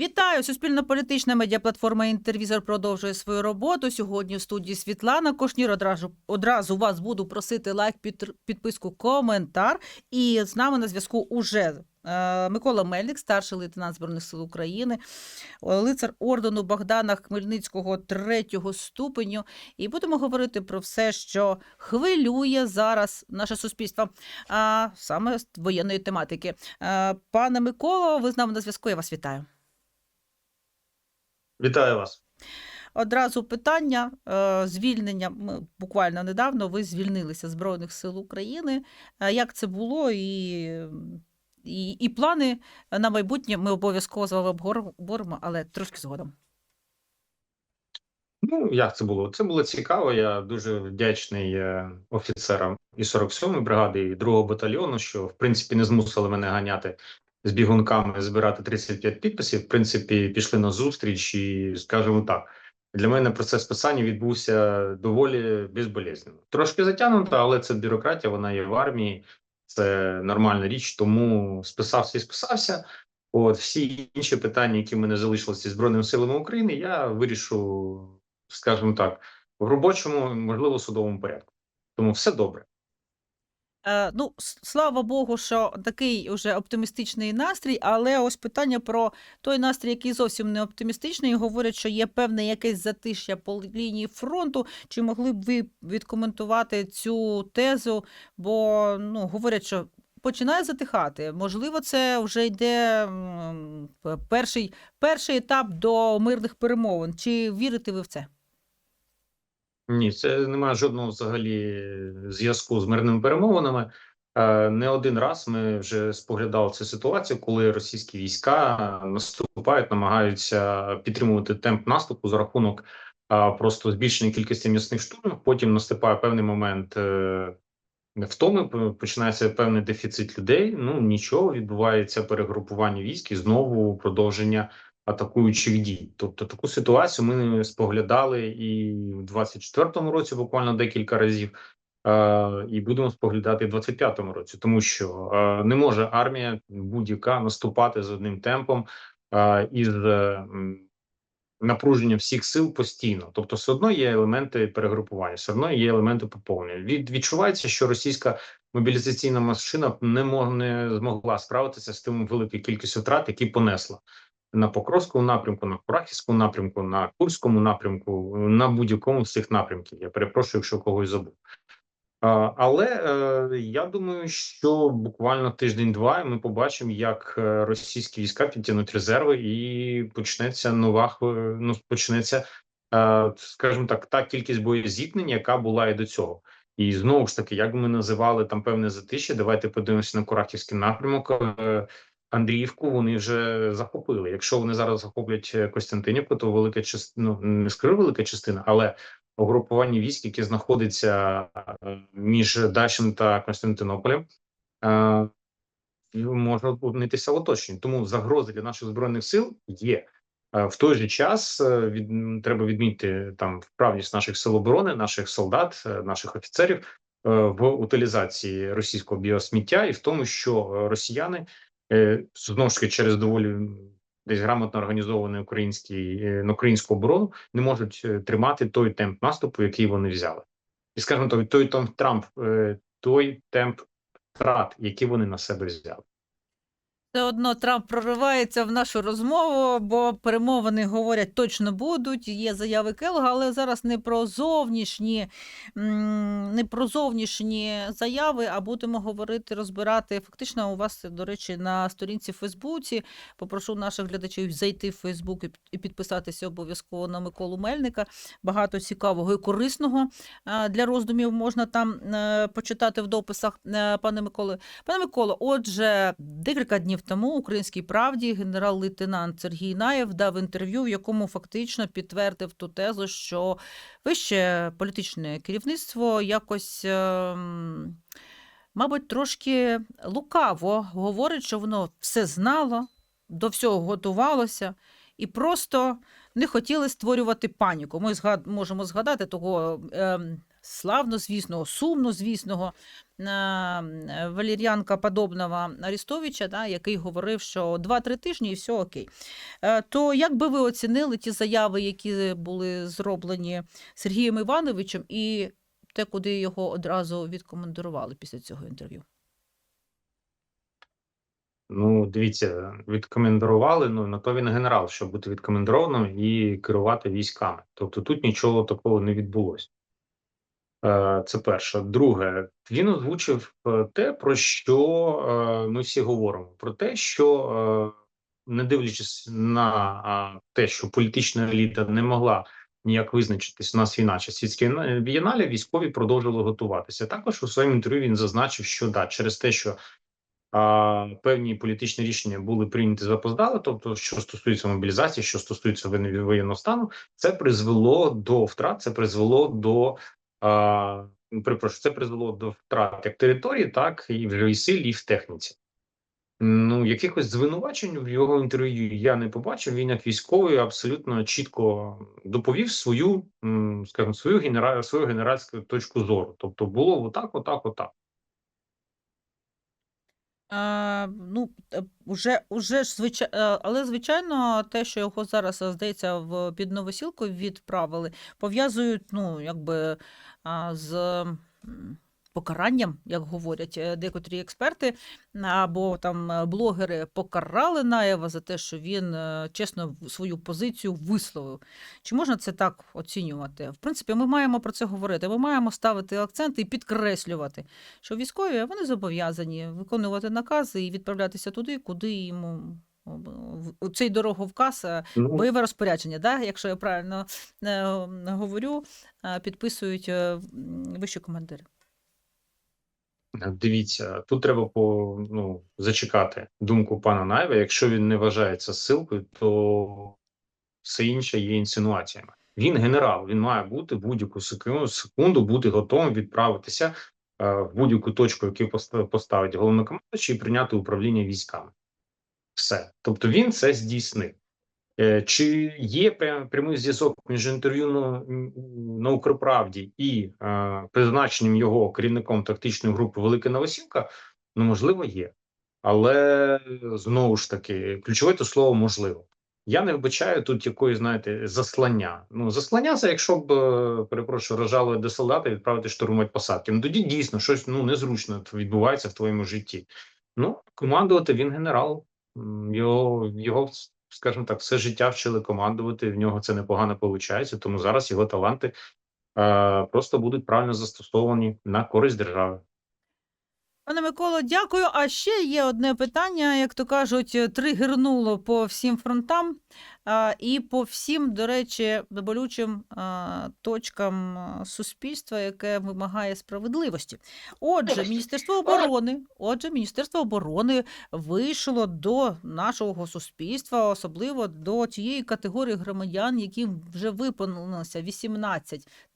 Вітаю! Суспільно-політична медіаплатформа Інтервізор продовжує свою роботу. Сьогодні в студії Світлана Кошнір. Одразу одразу вас буду просити лайк, під, підписку, коментар. І з нами на зв'язку уже е, Микола Мельник, старший лейтенант Збройних сил України, лицар ордену Богдана Хмельницького третього ступеню. І будемо говорити про все, що хвилює зараз наше суспільство, а саме з воєнної тематики. Е, Пане Миколо, ви з нами на зв'язку. Я вас вітаю. Вітаю вас. Одразу питання е, звільнення. Ми буквально недавно ви звільнилися з Збройних сил України. Е, Як це було? І, і, і плани на майбутнє ми обов'язково з вами обговоримо, але трошки згодом. Ну, як це було? Це було цікаво. Я дуже вдячний е, офіцерам і 47-ї бригади, і 2-го батальйону, що в принципі не змусили мене ганяти з бігунками, збирати 35 підписів. В принципі, пішли на зустріч, і скажімо так, для мене процес писання відбувся доволі безболезненно. Трошки затягнуто, але це бюрократія, вона є в армії, це нормальна річ, тому списався і списався. От всі інші питання, які в мене залишилися зі збройними силами України, я вирішу, скажімо так, в робочому, можливо, судовому порядку. Тому все добре. Е, Ну, слава Богу, що такий уже оптимістичний настрій, але ось питання про той настрій, який зовсім не оптимістичний. Говорять, що є певне якесь затишя по лінії фронту. Чи могли б ви відкоментувати цю тезу? Бо ну, говорять, що починає затихати. Можливо, це вже йде перший, перший етап до мирних перемовин. Чи вірите ви в це? Ні, це не має жодного взагалі зв'язку з мирними перемовинами. Е, Не один раз ми вже споглядали цю ситуацію, коли російські війська наступають, намагаються підтримувати темп наступу за рахунок е, просто збільшення кількості м'ясних штурмів. Потім наступає певний момент е, втоми, починається певний дефіцит людей. Ну нічого, відбувається перегрупування військ і знову продовження атакуючих дій. Тобто таку ситуацію ми споглядали і в 24-му році буквально декілька разів, е, і будемо споглядати в 25-му році, тому що е, не може армія будь-яка наступати з одним темпом е, із м, напруженням всіх сил постійно. Тобто, все одно є елементи перегрупування, все одно є елементи поповнення. Від відчувається, що російська мобілізаційна машина не мог, не змогла справитися з тим великою кількістю втрат, які понесла на Покровському напрямку, на Курахівському напрямку, на Курському напрямку, на будь-якому з цих напрямків. Я перепрошую, якщо когось забув. Але е, я думаю, що буквально тиждень-два ми побачимо, як е, російські війська підтягнуть резерви, і почнеться нова ну, почнеться, е, скажімо так, та кількість боєзіткнень, яка була і до цього. І знову ж таки, як ми називали там певне затишя, давайте подивимося на Курахівський напрямок. Андріївку вони вже захопили. Якщо вони зараз захоплять е, Костянтинівку, то велика частина ну, не скажу велика частина, але угрупування військ, яке знаходиться е, між Дачем та Константинополем, е, може опинитися в оточенні. Тому загрози для наших збройних сил є. В той же час від треба відмітити там вправність наших сил оборони, наших солдат, наших офіцерів в утилізації російського біосміття і в тому, що росіяни знову ж таки через доволі десь грамотно організований український е, на українську оборону не можуть е, тримати той темп наступу, який вони взяли, і скажімо так, той темп Трамп, е, той темп втрат, які вони на себе взяли. Все одно Трамп проривається в нашу розмову, бо перемовини говорять точно будуть. Є заяви Келга, але зараз не про зовнішні, не про зовнішні заяви, а будемо говорити, розбирати. Фактично, у вас, до речі, на сторінці в Фейсбуці. Попрошу наших глядачів зайти в Фейсбук і підписатися обов'язково на Миколу Мельника. Багато цікавого і корисного для роздумів можна там е, почитати в дописах, е, пане Миколи. Пане Миколо, отже, декілька днів тому Українській правді генерал-лейтенант Сергій Наєв дав інтерв'ю, в якому фактично підтвердив ту тезу, що вище політичне керівництво якось. ем, Мабуть, трошки лукаво говорить, що воно все знало, до всього готувалося і просто не хотіли створювати паніку. Ми можемо згадати того ем, славно звісного, сумно звісного е, Валеріанка подобного Арістовича, да, який говорив, що 2-3 тижні і все окей. Е, То як би ви оцінили ті заяви, які були зроблені Сергієм Івановичем, і те, куди його одразу відкомандирували після цього інтерв'ю? Ну, дивіться, відкомендували. Ну на то він генерал, щоб бути відкомендованим і керувати військами. Тобто тут нічого такого не відбулося. Е, Це перше. Друге, він озвучив е, те, про що е, ми всі говоримо: про те, що не дивлячись на те, що політична еліта не могла ніяк визначитись, у нас війна чи світські війна- військові продовжили готуватися. Також у своєму інтерв'ю він зазначив, що да, через те, що а, певні політичні рішення були прийняті запоздали, тобто, що стосується мобілізації, що стосується воєн- воєнного стану, це призвело до втрат, це призвело до а, перепрошую, це призвело до втрат як території, так і в живій силі, і в техніці. Ну, якихось звинувачень в його інтерв'ю я не побачив. Він як військовий абсолютно чітко доповів свою, скажімо, свою генера... свою генеральську точку зору. Тобто було отак, отак, отак. Ну, е, уже, уже ж звичай... е, але звичайно, те, що його зараз, е, здається, в під Новосілку відправили, пов'язують, ну, якби з покаранням, як говорять е, декотрі експерти, або там е, блогери покарали Наєва за те, що він е, чесно свою позицію висловив. Чи можна це так оцінювати? В принципі, ми маємо про це говорити. Ми маємо ставити акценти і підкреслювати що військові вони зобов'язані виконувати накази і відправлятися туди, куди йому цей дороговказ, е, Ну, бойове розпорядження, да? якщо я правильно е, говорю, е, підписують вищі командири. Дивіться, тут треба по ну зачекати думку пана Найва. Якщо він не вважає це силкою, то все інше є інсинуаціями. Він генерал, він має бути будь-яку секунду, бути готовим відправитися в будь-яку точку, яку поста- поставить головнокомандуючий, і прийняти управління військами. Все, тобто він це здійснив. Е, Чи є прямий зв'язок між інтерв'ю на, на Укрправді і е, призначенням його керівником тактичної групи Велика Новосілка? Ну, можливо, є. Але знову ж таки, ключове то слово можливо. Я не вбачаю тут якоїсь, знаєте, заслання. Ну, заслання це якщо б, е, перепрошую, рожали до солдата відправити штурмувати посадки. Ну тоді дійсно щось ну незручно відбувається в твоєму житті. Ну, командувати він генерал. Його, його, скажімо так, все життя вчили командувати. В нього це непогано виходить, тому зараз його таланти е, просто будуть правильно застосовані на користь держави. Пане Миколо, дякую. А ще є одне питання, як то кажуть, е, тригернуло по всім фронтам і по всім, до речі, болючим точкам суспільства, яке вимагає справедливості. Отже, Міністерство оборони, отже, Міністерство оборони вийшло до нашого суспільства, особливо до тієї категорії громадян, яким вже виповнилося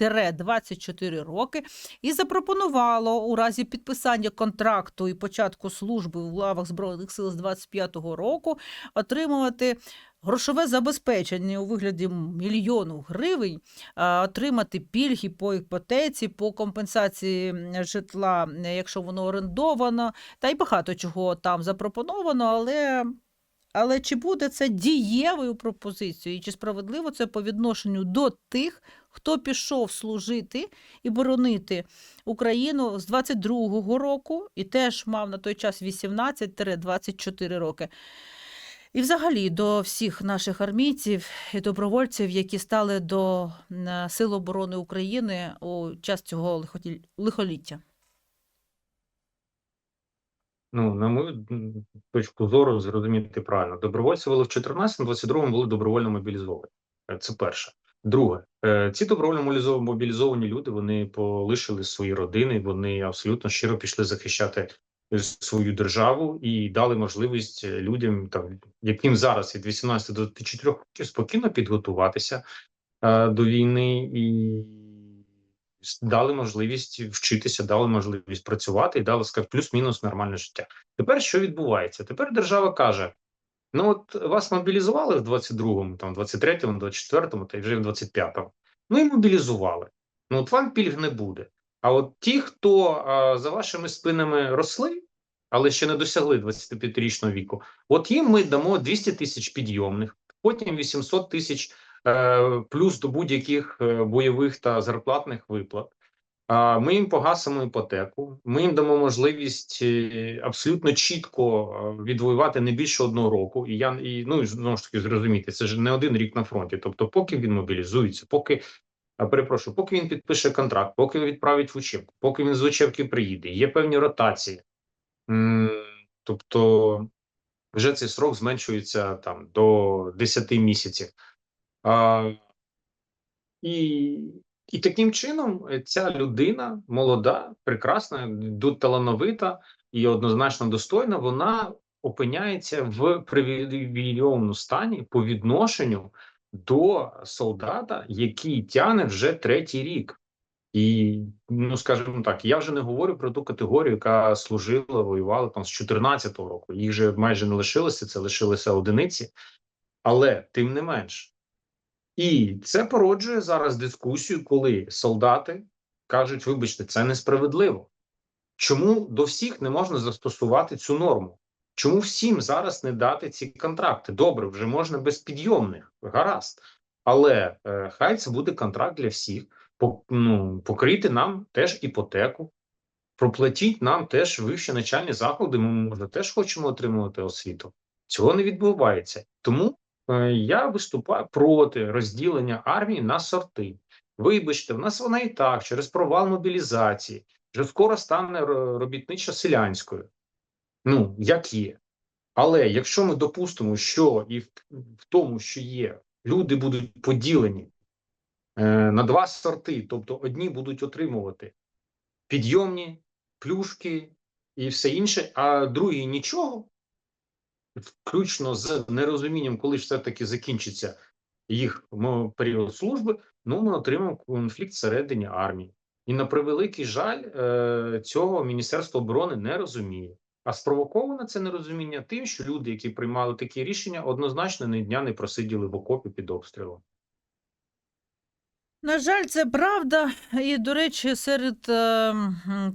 18-24 роки, і запропонувало у разі підписання контракту і початку служби в лавах Збройних сил з 25-го року отримувати грошове забезпечення у вигляді мільйону гривень, отримати пільги по іпотеці, по компенсації житла, якщо воно орендовано, та й багато чого там запропоновано, але. Але чи буде це дієвою пропозицією, і чи справедливо це по відношенню до тих, хто пішов служити і боронити Україну з 22-го року і теж мав на той час 18-24 роки. І взагалі до всіх наших армійців і добровольців, які стали до Сил оборони України у час цього лихоліття. Ну, на мою точку зору, зрозуміти правильно. Добровольці були в 14-22 були добровольно мобілізовані. Е, Це перше. Друге, е, ці добровольно мобілізов- мобілізовані люди вони полишили свої родини, вони абсолютно щиро пішли захищати е, свою державу і дали можливість е, людям, там яким зараз від 18 до 24 років спокійно підготуватися е, до війни і дали можливість вчитися, дали можливість працювати і дали плюс-мінус нормальне життя. Тепер що відбувається? Тепер держава каже: ну от вас мобілізували в 22-му, там, 23-му, 24-му, та й вже в 25-му. Ну і мобілізували. Ну от вам пільг не буде. А от ті, хто а, за вашими спинами росли, але ще не досягли 25-річного віку, от їм ми дамо 200 тисяч підйомних, потім 800 тисяч е, плюс до будь-яких е, бойових та зарплатних виплат. Ми їм погасимо іпотеку. Ми їм дамо можливість е, абсолютно чітко е, відвоювати не більше одного року. І я і ну знову ж таки зрозуміти, це ж не один рік на фронті. Тобто, поки він мобілізується, поки перепрошую, поки він підпише контракт, поки він відправить в учебку, поки він з учебки приїде, є певні ротації. Тобто, вже цей срок зменшується там до 10 місяців. А, і, і таким чином е, ця людина молода, прекрасна, талановита і однозначно достойна, вона опиняється в привілейованому стані по відношенню до солдата, який тягне вже третій рік. І, ну скажімо так, я вже не говорю про ту категорію, яка служила, воювала там з 14-го року. Їх же майже не лишилося, це лишилися одиниці, але тим не менш. І це породжує зараз дискусію, коли солдати кажуть: вибачте, це несправедливо. Чому до всіх не можна застосувати цю норму? Чому всім зараз не дати ці контракти? Добре, вже можна без підйомних, гаразд. Але е, хай це буде контракт для всіх. Ну, покрити нам теж іпотеку, проплатіть нам теж вищі начальні заклади. Ми може теж хочемо отримувати освіту. Цього не відбувається. Тому я виступаю проти розділення армії на сорти. Вибачте, в нас вона і так через провал мобілізації вже скоро стане ро- робітничо-селянською. Ну, як є. Але якщо ми допустимо, що і в, в тому, що є, люди будуть поділені е, на два сорти, тобто одні будуть отримувати підйомні, плюшки і все інше, а другі нічого, включно з нерозумінням, коли ж все-таки закінчиться їх період служби, ну ми отримаємо конфлікт всередині армії. І на превеликий жаль, е, цього Міністерство оборони не розуміє. А спровоковано це нерозуміння тим, що люди, які приймали такі рішення, однозначно ні дня не просиділи в окопі під обстрілом. На жаль, це правда. І, до речі, серед е,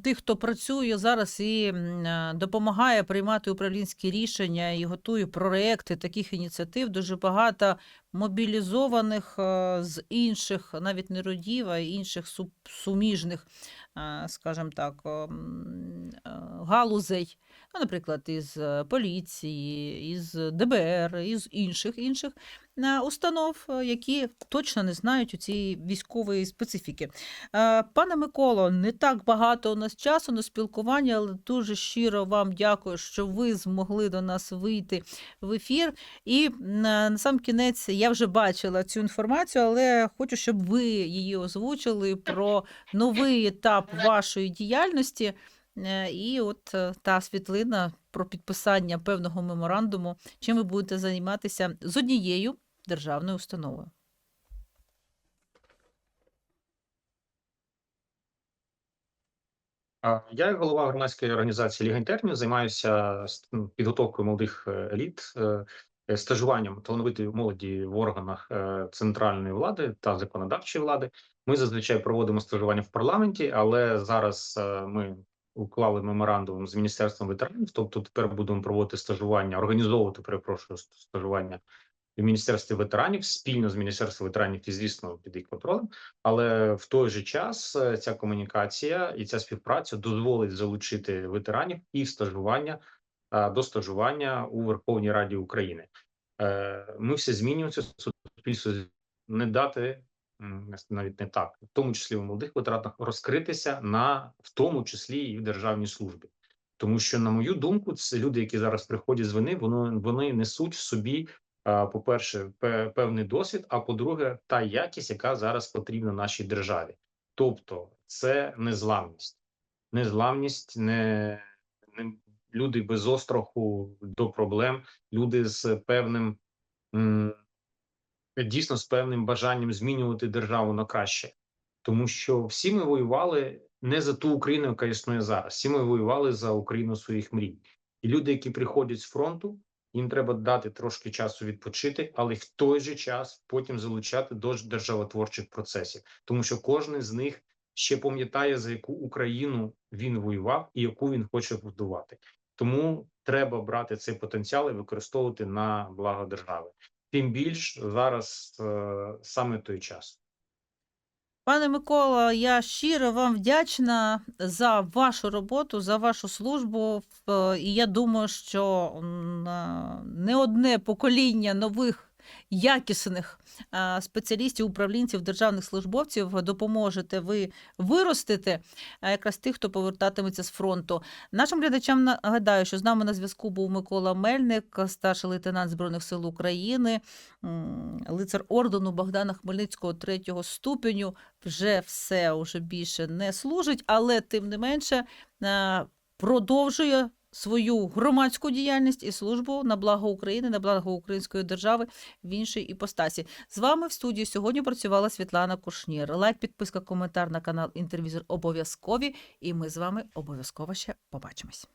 тих, хто працює зараз і е, допомагає приймати управлінські рішення і готує проекти таких ініціатив, дуже багато мобілізованих е, з інших, навіть не родів, а інших су- суміжних, скажімо так, галузей. Ну, наприклад, із поліції, із ДБР, із інших інших установ, е, які точно не знають у цієї військової специфіки. Е, Пане Миколо, не так багато у нас часу на спілкування, але дуже щиро вам дякую, що ви змогли до нас вийти в ефір. І на сам кінець я вже бачила цю інформацію, але хочу, щоб ви її озвучили про новий етап вашої діяльності. Е, І от е, та світлина про підписання певного меморандуму, чим ви будете займатися з однією державною установою. Я, як голова громадської організації Ліга інтернів, займаюся ну, підготовкою молодих е, еліт, стажуванням талановитої молоді в органах центральної влади та законодавчої влади. Ми зазвичай проводимо стажування в парламенті, але зараз ми уклали меморандум з міністерством ветеранів. Тобто, тепер будемо проводити стажування, організовувати перепрошую стажування в міністерстві ветеранів спільно з міністерством ветеранів і звісно під їх контролем. Але в той же час е, ця комунікація і ця співпраця дозволить залучити ветеранів і стажування до стажування у Верховній Раді України. Е, Ми все змінюємося, суспільство не дати навіть не так, в тому числі у молодих ветеранах, розкритися на в тому числі і в державній службі. Тому що, на мою думку, це люди, які зараз приходять з вини, воно вони несуть в собі по-перше, певний досвід. А по-друге, та якість, яка зараз потрібна нашій державі. Тобто, це незламність, незламність, не, не люди без остраху до проблем, люди з певним м, дійсно з певним бажанням змінювати державу на краще, тому що всі ми воювали не за ту Україну, яка існує зараз. Всі ми воювали за Україну своїх мрій, і люди, які приходять з фронту Їм треба дати трошки часу відпочити, але в той же час потім залучати до державотворчих процесів, тому що кожен з них ще пам'ятає за яку Україну він воював і яку він хоче будувати. Тому треба брати цей потенціал і використовувати на благо держави. Тим більш зараз е, саме той час. Пане Микола, я щиро вам вдячна за вашу роботу, за вашу службу. Е, І я думаю, що не одне покоління нових якісних спеціалістів, управлінців, державних службовців допоможете ви виростити якраз тих, хто повертатиметься з фронту. Нашим глядачам нагадаю, що з нами на зв'язку був Микола Мельник, старший лейтенант Збройних сил України, лицар ордену Богдана Хмельницького третього ступеню вже все уже більше не служить, але тим не менше продовжує свою громадську діяльність і службу на благо України, на благо української держави в іншій іпостасі. З вами в студії сьогодні працювала Світлана Кушнір. Лайк, підписка, коментар на канал Інтервізор обов'язкові, і ми з вами обов'язково ще побачимось.